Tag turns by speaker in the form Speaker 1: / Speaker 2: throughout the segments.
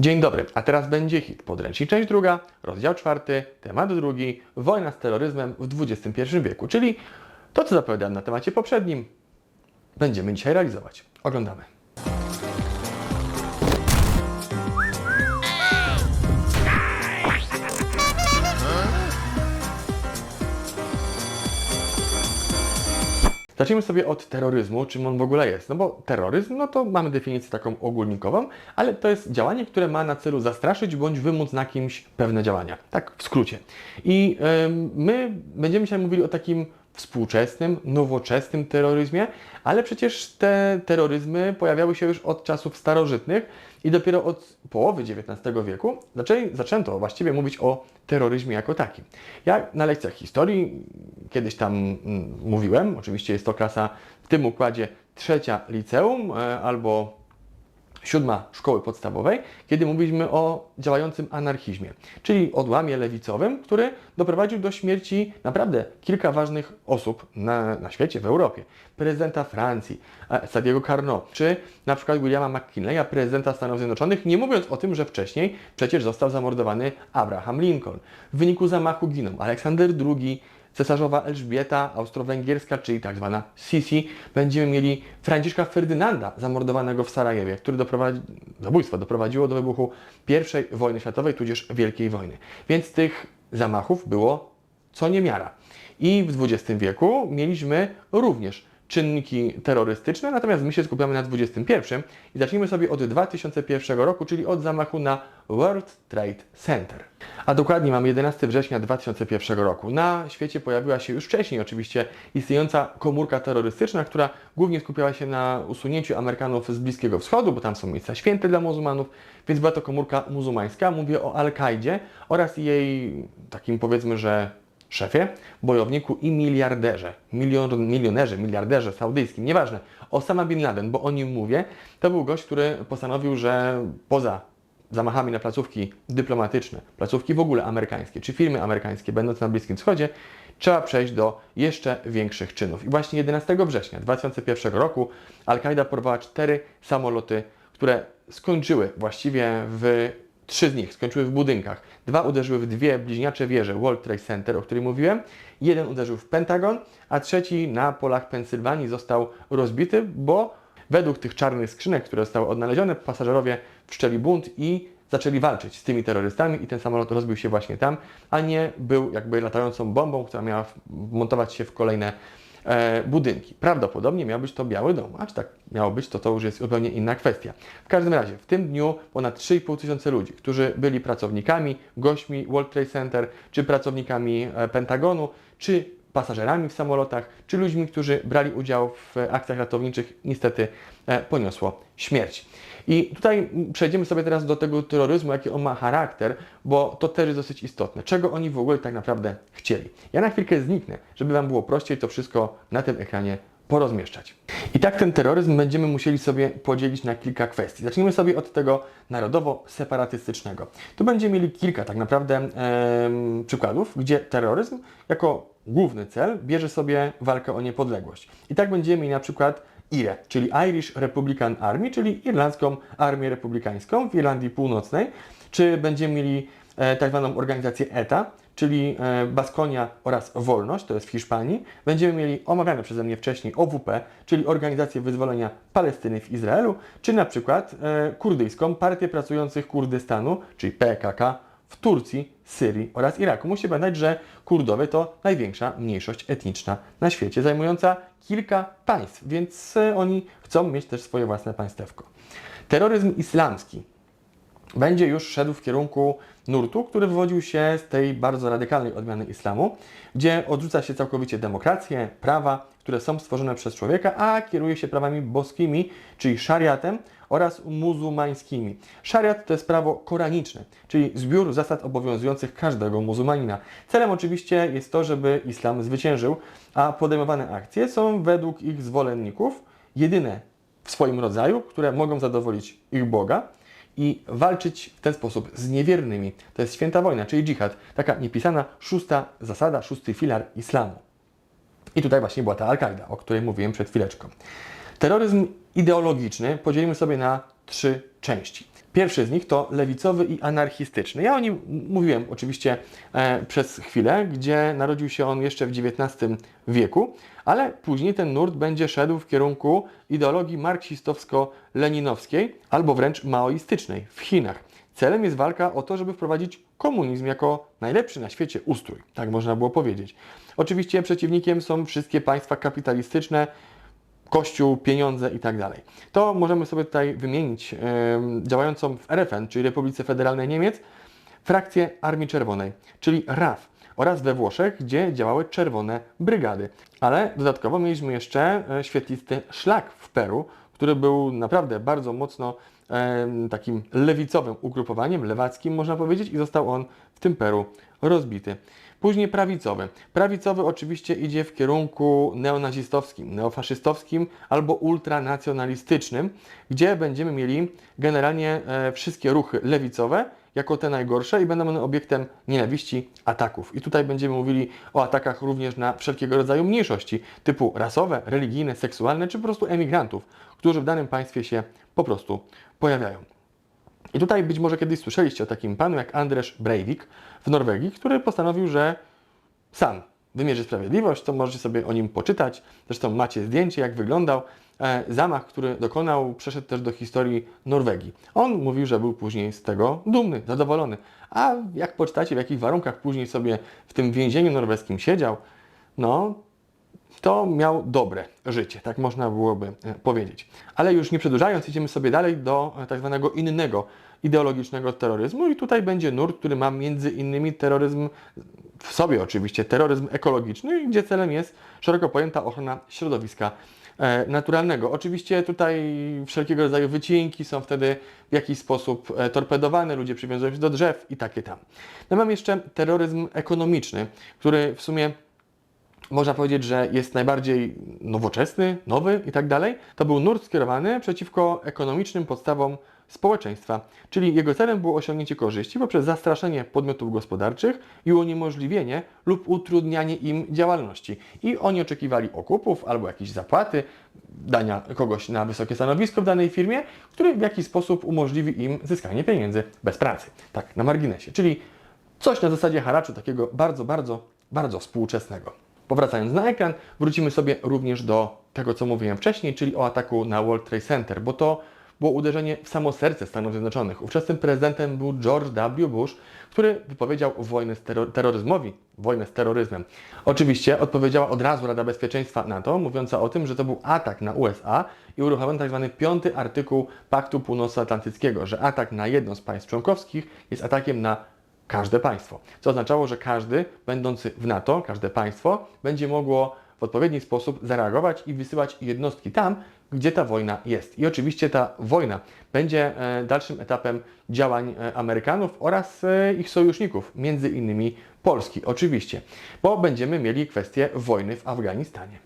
Speaker 1: Dzień dobry, a teraz będzie hit. Podręcznik część druga, rozdział czwarty, temat drugi, wojna z terroryzmem w XXI wieku, czyli to, co zapowiadałem na temacie poprzednim, będziemy dzisiaj realizować. Oglądamy. Zacznijmy sobie od terroryzmu, czym on w ogóle jest. No bo terroryzm, no to mamy definicję taką ogólnikową, ale to jest działanie, które ma na celu zastraszyć bądź wymóc na kimś pewne działania. Tak w skrócie. I ym, my będziemy dzisiaj mówili o takim współczesnym, nowoczesnym terroryzmie, ale przecież te terroryzmy pojawiały się już od czasów starożytnych i dopiero od połowy XIX wieku zaczęli, zaczęto właściwie mówić o terroryzmie jako takim. Ja na lekcjach historii kiedyś tam mm, mówiłem, oczywiście jest to klasa w tym układzie trzecia liceum e, albo siódma szkoły podstawowej, kiedy mówiliśmy o działającym anarchizmie, czyli odłamie lewicowym, który doprowadził do śmierci naprawdę kilka ważnych osób na, na świecie, w Europie. Prezydenta Francji, e, Sadiego Carnot, czy na przykład Williama McKinleya, prezydenta Stanów Zjednoczonych, nie mówiąc o tym, że wcześniej przecież został zamordowany Abraham Lincoln. W wyniku zamachu giną Aleksander II, cesarzowa Elżbieta Austro-Węgierska, czyli tak zwana Sisi, będziemy mieli Franciszka Ferdynanda, zamordowanego w Sarajewie, który doprowadzi, zabójstwo doprowadziło do wybuchu I wojny światowej, tudzież Wielkiej Wojny. Więc tych zamachów było co niemiara. I w XX wieku mieliśmy również czynniki terrorystyczne, natomiast my się skupiamy na XXI i zacznijmy sobie od 2001 roku, czyli od zamachu na World Trade Center. A dokładnie mamy 11 września 2001 roku. Na świecie pojawiła się już wcześniej oczywiście istniejąca komórka terrorystyczna, która głównie skupiała się na usunięciu Amerykanów z Bliskiego Wschodu, bo tam są miejsca święte dla muzułmanów, więc była to komórka muzułmańska. Mówię o Al-Kaidzie oraz jej takim powiedzmy, że szefie, bojowniku i miliarderze, milion, milionerze, miliarderze saudyjskim, nieważne, Osama Bin Laden, bo o nim mówię, to był gość, który postanowił, że poza zamachami na placówki dyplomatyczne, placówki w ogóle amerykańskie, czy firmy amerykańskie będące na Bliskim Wschodzie, trzeba przejść do jeszcze większych czynów. I właśnie 11 września 2001 roku Al-Kaida porwała cztery samoloty, które skończyły właściwie w Trzy z nich skończyły w budynkach. Dwa uderzyły w dwie bliźniacze wieże World Trade Center, o której mówiłem. Jeden uderzył w Pentagon, a trzeci na polach Pensylwanii został rozbity, bo według tych czarnych skrzynek, które zostały odnalezione, pasażerowie wszczęli bunt i zaczęli walczyć z tymi terrorystami i ten samolot rozbił się właśnie tam, a nie był jakby latającą bombą, która miała montować się w kolejne e, budynki. Prawdopodobnie miał być to Biały Dom, a czy tak miało być, to to już jest zupełnie inna kwestia. W każdym razie, w tym dniu ponad 3,5 tysiące ludzi, którzy byli pracownikami, gośćmi World Trade Center, czy pracownikami e, Pentagonu, czy pasażerami w samolotach, czy ludźmi, którzy brali udział w akcjach ratowniczych, niestety e, poniosło śmierć. I tutaj przejdziemy sobie teraz do tego terroryzmu, jaki on ma charakter, bo to też jest dosyć istotne. Czego oni w ogóle tak naprawdę chcieli? Ja na chwilkę zniknę, żeby Wam było prościej to wszystko na tym ekranie porozmieszczać. I tak ten terroryzm będziemy musieli sobie podzielić na kilka kwestii. Zacznijmy sobie od tego narodowo-separatystycznego. Tu będziemy mieli kilka tak naprawdę em, przykładów, gdzie terroryzm jako główny cel bierze sobie walkę o niepodległość. I tak będziemy mieli na przykład IRE, czyli Irish Republican Army, czyli Irlandzką Armię Republikańską w Irlandii Północnej, czy będziemy mieli e, tak zwaną organizację ETA, czyli e, Baskonia oraz Wolność, to jest w Hiszpanii. Będziemy mieli omawiane przeze mnie wcześniej OWP, czyli Organizację Wyzwolenia Palestyny w Izraelu, czy na przykład e, kurdyjską Partię Pracujących Kurdystanu, czyli PKK w Turcji, Syrii oraz Iraku. Musi pamiętać, że Kurdowie to największa mniejszość etniczna na świecie, zajmująca kilka państw, więc e, oni chcą mieć też swoje własne państewko. Terroryzm islamski będzie już szedł w kierunku nurtu, który wywodził się z tej bardzo radykalnej odmiany islamu, gdzie odrzuca się całkowicie demokrację, prawa, które są stworzone przez człowieka, a kieruje się prawami boskimi, czyli szariatem oraz muzułmańskimi. Szariat to jest prawo koraniczne, czyli zbiór zasad obowiązujących każdego muzułmanina. Celem oczywiście jest to, żeby islam zwyciężył, a podejmowane akcje są według ich zwolenników jedyne w swoim rodzaju, które mogą zadowolić ich Boga, i walczyć w ten sposób z niewiernymi. To jest święta wojna, czyli dżihad. Taka niepisana szósta zasada, szósty filar islamu. I tutaj właśnie była ta Al-Kaida, o której mówiłem przed chwileczką. Terroryzm ideologiczny podzielimy sobie na trzy części. Pierwszy z nich to lewicowy i anarchistyczny. Ja o nim mówiłem oczywiście e, przez chwilę, gdzie narodził się on jeszcze w XIX wieku, ale później ten nurt będzie szedł w kierunku ideologii marksistowsko-leninowskiej albo wręcz maoistycznej w Chinach. Celem jest walka o to, żeby wprowadzić komunizm jako najlepszy na świecie ustrój, tak można było powiedzieć. Oczywiście przeciwnikiem są wszystkie państwa kapitalistyczne, kościół, pieniądze i tak. To możemy sobie tutaj wymienić działającą w RFN, czyli Republice Federalnej Niemiec, frakcję Armii Czerwonej, czyli RAF oraz we Włoszech, gdzie działały czerwone brygady. Ale dodatkowo mieliśmy jeszcze e, świetlisty szlak w Peru, który był naprawdę bardzo mocno takim lewicowym ugrupowaniem, lewackim można powiedzieć i został on w tym Peru rozbity. Później prawicowy. Prawicowy oczywiście idzie w kierunku neonazistowskim, neofaszystowskim albo ultranacjonalistycznym, gdzie będziemy mieli generalnie e, wszystkie ruchy lewicowe jako te najgorsze i będą one obiektem nienawiści, ataków. I tutaj będziemy mówili o atakach również na wszelkiego rodzaju mniejszości typu rasowe, religijne, seksualne czy po prostu emigrantów, którzy w danym państwie się po prostu pojawiają. I tutaj być może kiedyś słyszeliście o takim panu jak Andrzej Breivik w Norwegii, który postanowił, że sam wymierzy sprawiedliwość, to możecie sobie o nim poczytać. Zresztą macie zdjęcie, jak wyglądał. E, zamach, który dokonał, przeszedł też do historii Norwegii. On mówił, że był później z tego dumny, zadowolony. A jak poczytacie, w jakich warunkach później sobie w tym więzieniu norweskim siedział, no to miał dobre życie, tak można byłoby e, powiedzieć. Ale już nie przedłużając, idziemy sobie dalej do e, tak zwanego innego ideologicznego terroryzmu i tutaj będzie nurt, który ma między innymi terroryzm w sobie oczywiście, terroryzm ekologiczny, gdzie celem jest szeroko pojęta ochrona środowiska e, naturalnego. Oczywiście tutaj wszelkiego rodzaju wycinki są wtedy w jakiś sposób torpedowane, ludzie przywiązują się do drzew i takie tam. No mam jeszcze terroryzm ekonomiczny, który w sumie można powiedzieć, że jest najbardziej nowoczesny, nowy i tak dalej, to był nurt skierowany przeciwko ekonomicznym podstawom społeczeństwa, czyli jego celem było osiągnięcie korzyści poprzez zastraszenie podmiotów gospodarczych i uniemożliwienie lub utrudnianie im działalności. I oni oczekiwali okupów albo jakiejś zapłaty, dania kogoś na wysokie stanowisko w danej firmie, który w jakiś sposób umożliwi im zyskanie pieniędzy bez pracy. Tak, na marginesie. Czyli coś na zasadzie haraczu takiego bardzo, bardzo, bardzo współczesnego. Powracając na ekran, wrócimy sobie również do tego, co mówiłem wcześniej, czyli o ataku na World Trade Center, bo to było uderzenie w samo serce Stanów Zjednoczonych. Ówczesnym prezydentem był George W. Bush, który wypowiedział wojnę z terro- terroryzmowi, wojnę z terroryzmem. Oczywiście odpowiedziała od razu Rada Bezpieczeństwa NATO, mówiąca o tym, że to był atak na USA i uruchomiono tzw. piąty artykuł Paktu Północnoatlantyckiego, że atak na jedno z państw członkowskich jest atakiem na każde państwo. Co oznaczało, że każdy będący w NATO, każde państwo będzie mogło w odpowiedni sposób zareagować i wysyłać jednostki tam, gdzie ta wojna jest. I oczywiście ta wojna będzie e, dalszym etapem działań e, Amerykanów oraz e, ich sojuszników, między innymi Polski, oczywiście, bo będziemy mieli kwestię wojny w Afganistanie.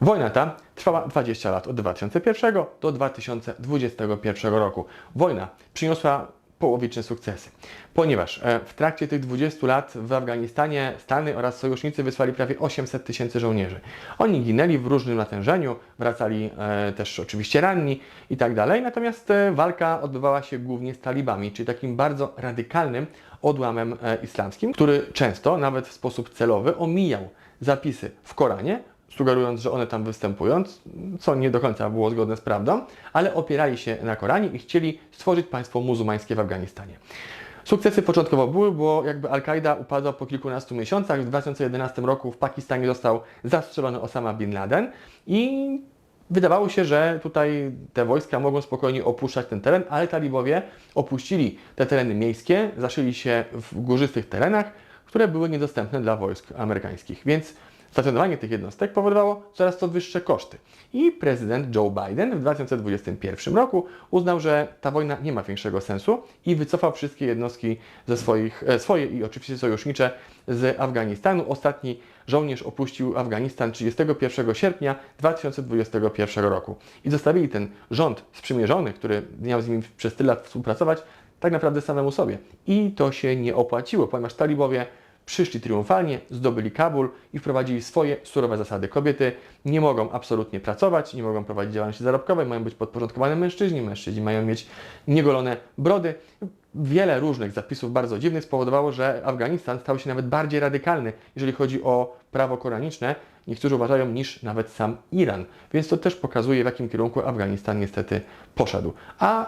Speaker 1: Wojna ta trwała 20 lat, od 2001 do 2021 roku. Wojna przyniosła połowiczne sukcesy, ponieważ e, w trakcie tych 20 lat w Afganistanie Stany oraz sojusznicy wysłali prawie 800 tysięcy żołnierzy. Oni ginęli w różnym natężeniu, wracali e, też oczywiście ranni i tak dalej, natomiast e, walka odbywała się głównie z talibami, czyli takim bardzo radykalnym odłamem islamskim, który często, nawet w sposób celowy, omijał zapisy w Koranie, sugerując, że one tam występują, co nie do końca było zgodne z prawdą, ale opierali się na Koranie i chcieli stworzyć państwo muzułmańskie w Afganistanie. Sukcesy początkowo były, bo jakby Al-Kaida upadła po kilkunastu miesiącach. W 2011 roku w Pakistanie został zastrzelony Osama Bin Laden i wydawało się, że tutaj te wojska mogą spokojnie opuszczać ten teren, ale talibowie opuścili te tereny miejskie, zaszyli się w górzystych terenach, które były niedostępne dla wojsk amerykańskich. Więc Stacjonowanie tych jednostek powodowało coraz to wyższe koszty. I prezydent Joe Biden w 2021 roku uznał, że ta wojna nie ma większego sensu i wycofał wszystkie jednostki ze swoich, e, swoje i oczywiście sojusznicze z Afganistanu. Ostatni żołnierz opuścił Afganistan 31 sierpnia 2021 roku. I zostawili ten rząd sprzymierzony, który miał z nimi przez tyle lat współpracować, tak naprawdę samemu sobie. I to się nie opłaciło, ponieważ talibowie przyszli triumfalnie, zdobyli Kabul i wprowadzili swoje surowe zasady. Kobiety nie mogą absolutnie pracować, nie mogą prowadzić działalności zarobkowej, mają być podporządkowane mężczyźni, mężczyźni mają mieć niegolone brody. Wiele różnych zapisów bardzo dziwnych spowodowało, że Afganistan stał się nawet bardziej radykalny, jeżeli chodzi o prawo koraniczne, niektórzy uważają, niż nawet sam Iran. Więc to też pokazuje, w jakim kierunku Afganistan niestety poszedł. A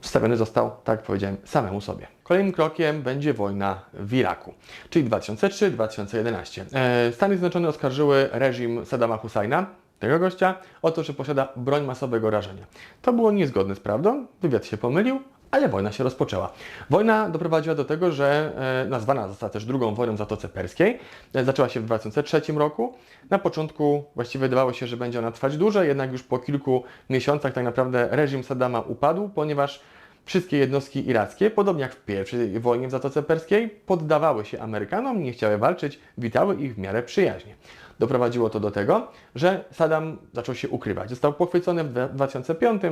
Speaker 1: wstawiony został, tak jak powiedziałem, samemu sobie. Kolejnym krokiem będzie wojna w Iraku, czyli 2003-2011. E, Stany Zjednoczone oskarżyły reżim Saddama Husajna, tego gościa, o to, że posiada broń masowego rażenia. To było niezgodne z prawdą, wywiad się pomylił, ale wojna się rozpoczęła. Wojna doprowadziła do tego, że e, nazwana została też drugą wojną w Zatoce Perskiej. E, zaczęła się w 2003 roku. Na początku właściwie wydawało się, że będzie ona trwać dłużej, jednak już po kilku miesiącach tak naprawdę reżim Saddama upadł, ponieważ wszystkie jednostki irackie, podobnie jak w pierwszej wojnie w Zatoce Perskiej, poddawały się Amerykanom, nie chciały walczyć, witały ich w miarę przyjaźnie. Doprowadziło to do tego, że Saddam zaczął się ukrywać. Został pochwycony w 2005,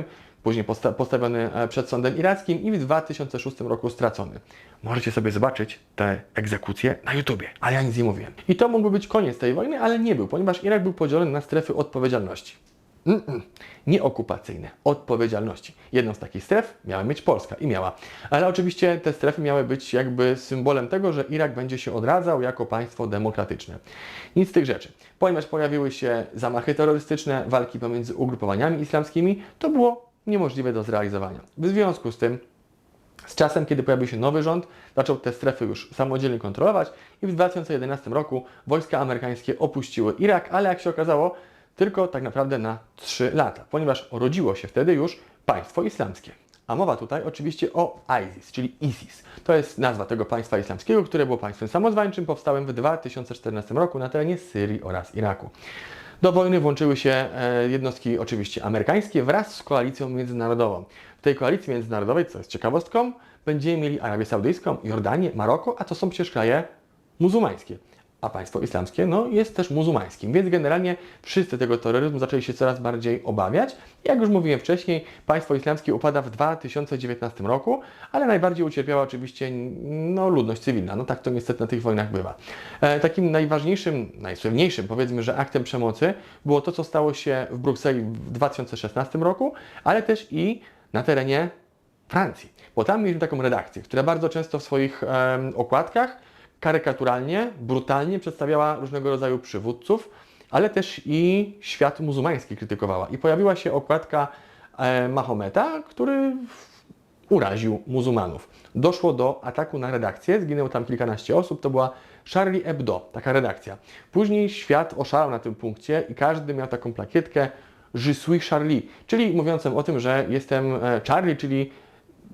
Speaker 1: później posta postawiony e, przed sądem irackim i w 2006 roku stracony. Możecie sobie zobaczyć te egzekucje na YouTubie, ale ja nic nie mówiłem. I to mógłby być koniec tej wojny, ale nie był, ponieważ Irak był podzielony na strefy odpowiedzialności. Mm-mm. Nie okupacyjne, odpowiedzialności. Jedną z takich stref miała mieć Polska i miała. Ale oczywiście te strefy miały być jakby symbolem tego, że Irak będzie się odradzał jako państwo demokratyczne. Nic z tych rzeczy. Ponieważ pojawiły się zamachy terrorystyczne, walki pomiędzy ugrupowaniami islamskimi, to było niemożliwe do zrealizowania. W związku z tym z czasem, kiedy pojawił się nowy rząd, zaczął te strefy już samodzielnie kontrolować i w 2011 roku wojska amerykańskie opuściły Irak, ale jak się okazało, tylko tak naprawdę na 3 lata, ponieważ rodziło się wtedy już państwo islamskie. A mowa tutaj oczywiście o ISIS, czyli ISIS. To jest nazwa tego państwa islamskiego, które było państwem samozwańczym, powstałym w 2014 roku na terenie Syrii oraz Iraku. Do wojny włączyły się e, jednostki oczywiście amerykańskie wraz z koalicją międzynarodową. W tej koalicji międzynarodowej, co jest ciekawostką, będziemy mieli Arabię Saudyjską, Jordanię, Maroko, a to są przecież kraje muzułmańskie a państwo islamskie no, jest też muzułmańskim. Więc generalnie wszyscy tego terroryzmu zaczęli się coraz bardziej obawiać. Jak już mówiłem wcześniej, państwo islamskie upada w 2019 roku, ale najbardziej ucierpiała oczywiście no, ludność cywilna. No tak to niestety na tych wojnach bywa. E, takim najważniejszym, najsłynniejszym powiedzmy, że aktem przemocy było to, co stało się w Brukseli w 2016 roku, ale też i na terenie Francji. Bo tam mieliśmy taką redakcję, która bardzo często w swoich em, okładkach karykaturalnie, brutalnie przedstawiała różnego rodzaju przywódców, ale też i świat muzułmański krytykowała. I pojawiła się okładka e, Mahometa, który uraził muzułmanów. Doszło do ataku na redakcję, zginęło tam kilkanaście osób, to była Charlie Hebdo, taka redakcja. Później świat oszalał na tym punkcie i każdy miał taką plakietkę Je suis Charlie, czyli mówiącym o tym, że jestem e, Charlie, czyli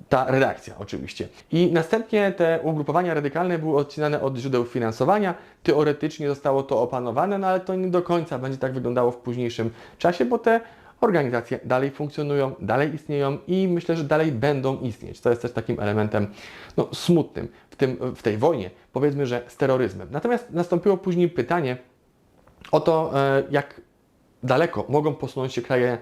Speaker 1: ta redakcja oczywiście. I następnie te ugrupowania radykalne były odcinane od źródeł finansowania. Teoretycznie zostało to opanowane, no ale to nie do końca będzie tak wyglądało w późniejszym czasie, bo te organizacje dalej funkcjonują, dalej istnieją i myślę, że dalej będą istnieć. To jest też takim elementem no, smutnym w, tym, w tej wojnie, powiedzmy, że z terroryzmem. Natomiast nastąpiło później pytanie o to, e, jak daleko mogą posunąć się kraje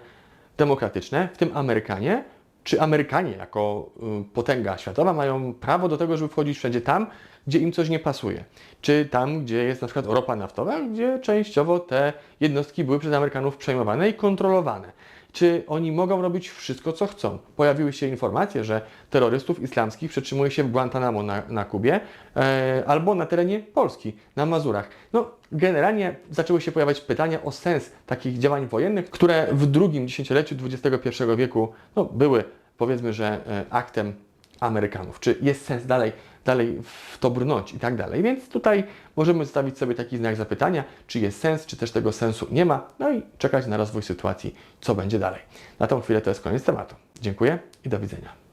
Speaker 1: demokratyczne, w tym Amerykanie, czy Amerykanie jako y, potęga światowa mają prawo do tego, żeby wchodzić wszędzie tam, gdzie im coś nie pasuje? Czy tam, gdzie jest na przykład ropa naftowa, gdzie częściowo te jednostki były przez Amerykanów przejmowane i kontrolowane? Czy oni mogą robić wszystko, co chcą? Pojawiły się informacje, że terrorystów islamskich przetrzymuje się w Guantanamo na, na Kubie e, albo na terenie Polski, na Mazurach. No, generalnie zaczęły się pojawiać pytania o sens takich działań wojennych, które w drugim dziesięcioleciu XXI wieku no, były, powiedzmy, że e, aktem Amerykanów. Czy jest sens dalej, dalej w to brnąć i tak dalej. Więc tutaj możemy zostawić sobie taki znak zapytania, czy jest sens, czy też tego sensu nie ma, no i czekać na rozwój sytuacji, co będzie dalej. Na tą chwilę to jest koniec tematu. Dziękuję i do widzenia.